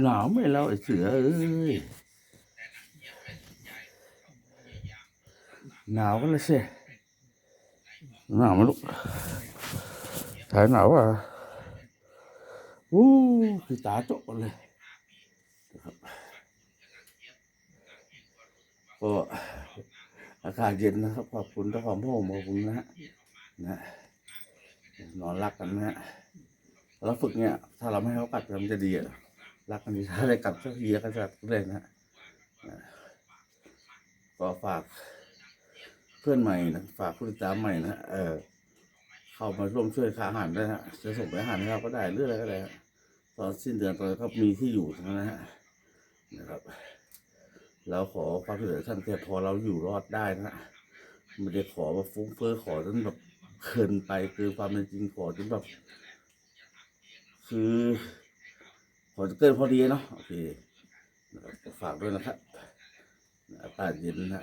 หนาวไม่เล่าไอ้เสือเอ้ยหนาวกันเลยสิหนาวไมั้ลูกถ่ายหนาวอะอู้คือตาโจกกันเลยก็อากาศเย็นนะครับ ขอบคุณเจ้าของพ่อขอบคุณนะฮะนะนอนรักกันนะฮะแล้วฝึกเนี่ย ถ้าเราไม่ให้เขากัดมันจะดีอะ รักกันดีถ้าได้กัดสักทีก็จะเลยนะก็ฝากเพื่อนใหม่นะฝากผู้ติดตามใหม่นะเออเข้ามาร่วมช่วยค่าอาหารได้ฮะจะส่งไปอาหารให้เขาก็ได้หรืออะไรก็ได้ตอนสิ้นเดือนตอนเขามีที่อยู่นะฮะนะครับเราขอความช่วยเหลือท่านแต่พอเราอยู่รอดได้นะไม่ได้ขอว่าฟุ้งเฟ้อขอจนแบบเกินไปเกินความเป็นจริงขอจนแบบคือ พอจะเกินพอดีเนาะโอเคฝากด้วยนะครับอากาศเย็นนะ